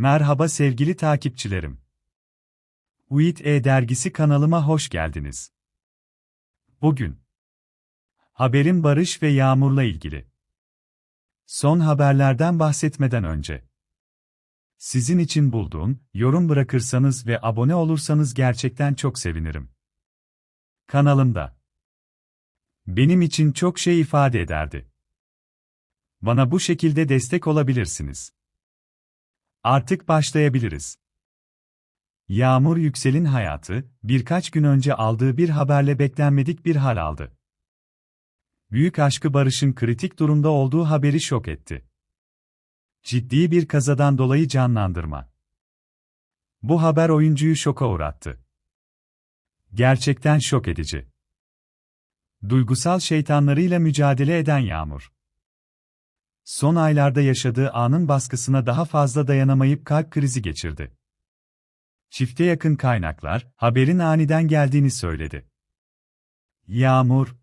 Merhaba sevgili takipçilerim. UİT E-Dergisi kanalıma hoş geldiniz. Bugün haberin Barış ve Yağmur'la ilgili. Son haberlerden bahsetmeden önce sizin için bulduğum, yorum bırakırsanız ve abone olursanız gerçekten çok sevinirim. Kanalımda benim için çok şey ifade ederdi. Bana bu şekilde destek olabilirsiniz. Artık başlayabiliriz. Yağmur Yüksel'in hayatı, birkaç gün önce aldığı bir haberle beklenmedik bir hal aldı. Büyük aşkı Barış'ın kritik durumda olduğu haberi şok etti. Ciddi bir kazadan dolayı canlandırma. Bu haber oyuncuyu şoka uğrattı. Gerçekten şok edici. Duygusal şeytanlarıyla mücadele eden Yağmur son aylarda yaşadığı anın baskısına daha fazla dayanamayıp kalp krizi geçirdi. Çifte yakın kaynaklar, haberin aniden geldiğini söyledi. Yağmur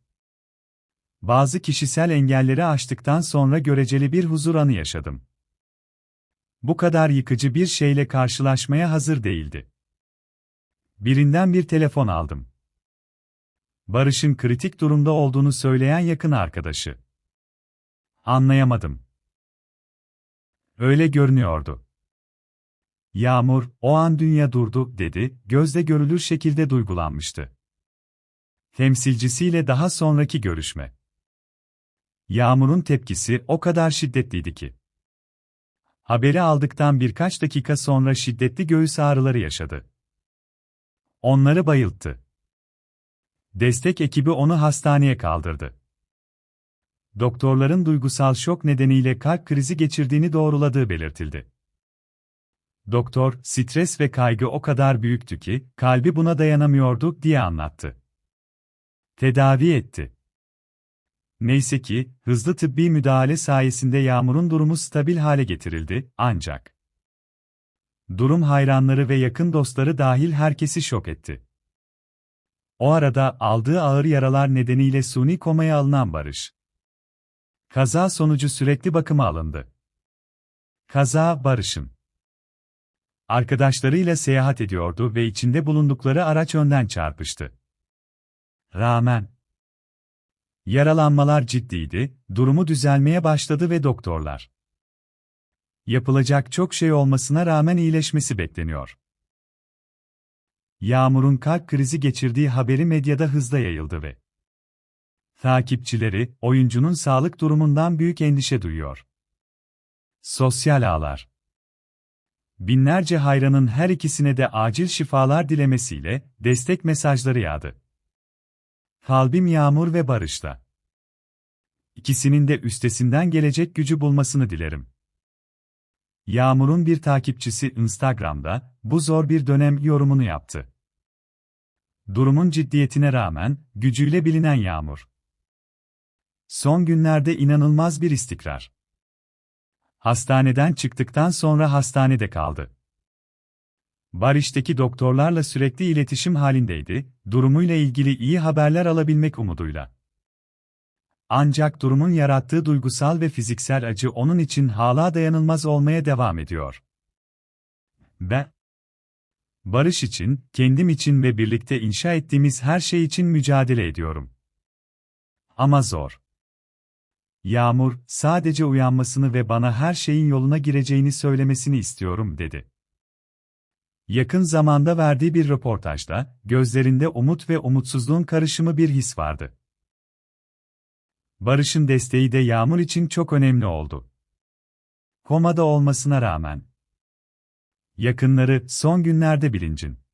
Bazı kişisel engelleri aştıktan sonra göreceli bir huzur anı yaşadım. Bu kadar yıkıcı bir şeyle karşılaşmaya hazır değildi. Birinden bir telefon aldım. Barış'ın kritik durumda olduğunu söyleyen yakın arkadaşı. Anlayamadım. Öyle görünüyordu. Yağmur, o an dünya durdu, dedi, gözle görülür şekilde duygulanmıştı. Temsilcisiyle daha sonraki görüşme. Yağmur'un tepkisi o kadar şiddetliydi ki. Haberi aldıktan birkaç dakika sonra şiddetli göğüs ağrıları yaşadı. Onları bayılttı. Destek ekibi onu hastaneye kaldırdı doktorların duygusal şok nedeniyle kalp krizi geçirdiğini doğruladığı belirtildi. Doktor, stres ve kaygı o kadar büyüktü ki, kalbi buna dayanamıyordu, diye anlattı. Tedavi etti. Neyse ki, hızlı tıbbi müdahale sayesinde Yağmur'un durumu stabil hale getirildi, ancak durum hayranları ve yakın dostları dahil herkesi şok etti. O arada aldığı ağır yaralar nedeniyle suni komaya alınan Barış, Kaza sonucu sürekli bakıma alındı. Kaza Barış'ın arkadaşlarıyla seyahat ediyordu ve içinde bulundukları araç önden çarpıştı. Rağmen yaralanmalar ciddiydi, durumu düzelmeye başladı ve doktorlar yapılacak çok şey olmasına rağmen iyileşmesi bekleniyor. Yağmur'un kalp krizi geçirdiği haberi medyada hızla yayıldı ve Takipçileri, oyuncunun sağlık durumundan büyük endişe duyuyor. Sosyal ağlar Binlerce hayranın her ikisine de acil şifalar dilemesiyle destek mesajları yağdı. Kalbim Yağmur ve Barış'ta. İkisinin de üstesinden gelecek gücü bulmasını dilerim. Yağmur'un bir takipçisi Instagram'da bu zor bir dönem yorumunu yaptı. Durumun ciddiyetine rağmen gücüyle bilinen Yağmur Son günlerde inanılmaz bir istikrar. Hastaneden çıktıktan sonra hastanede kaldı. Barış'taki doktorlarla sürekli iletişim halindeydi, durumuyla ilgili iyi haberler alabilmek umuduyla. Ancak durumun yarattığı duygusal ve fiziksel acı onun için hala dayanılmaz olmaya devam ediyor. Ben, Barış için, kendim için ve birlikte inşa ettiğimiz her şey için mücadele ediyorum. Ama zor. Yağmur, sadece uyanmasını ve bana her şeyin yoluna gireceğini söylemesini istiyorum, dedi. Yakın zamanda verdiği bir röportajda, gözlerinde umut ve umutsuzluğun karışımı bir his vardı. Barış'ın desteği de Yağmur için çok önemli oldu. Komada olmasına rağmen. Yakınları, son günlerde bilincin.